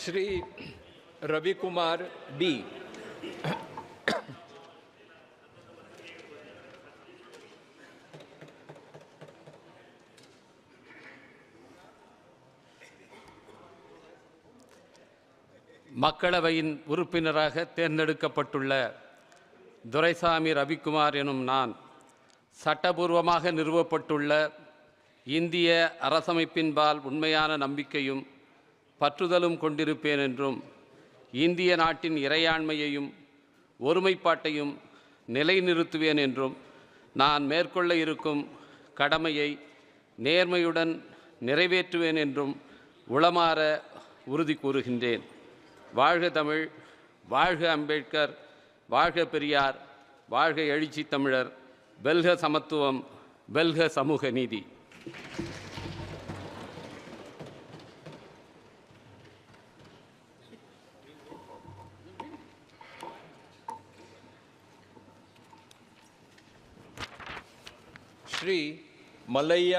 Sri Ravikumar D மக்களவையின் உறுப்பினராக தேர்ந்தெடுக்கப்பட்டுள்ள துரைசாமி ரவிக்குமார் எனும் நான் சட்டபூர்வமாக நிறுவப்பட்டுள்ள இந்திய அரசமைப்பின்பால் உண்மையான நம்பிக்கையும் பற்றுதலும் கொண்டிருப்பேன் என்றும் இந்திய நாட்டின் இறையாண்மையையும் ஒருமைப்பாட்டையும் நிலைநிறுத்துவேன் என்றும் நான் மேற்கொள்ள இருக்கும் கடமையை நேர்மையுடன் நிறைவேற்றுவேன் என்றும் உளமாற உறுதி கூறுகின்றேன். வாழ்க தமிழ் வாழ்க அம்பேத்கர் வாழ்க பெரியார் வாழ்க எழுச்சி தமிழர் வெல்க சமத்துவம் வெல்க சமூக நீதி. श्री मलैया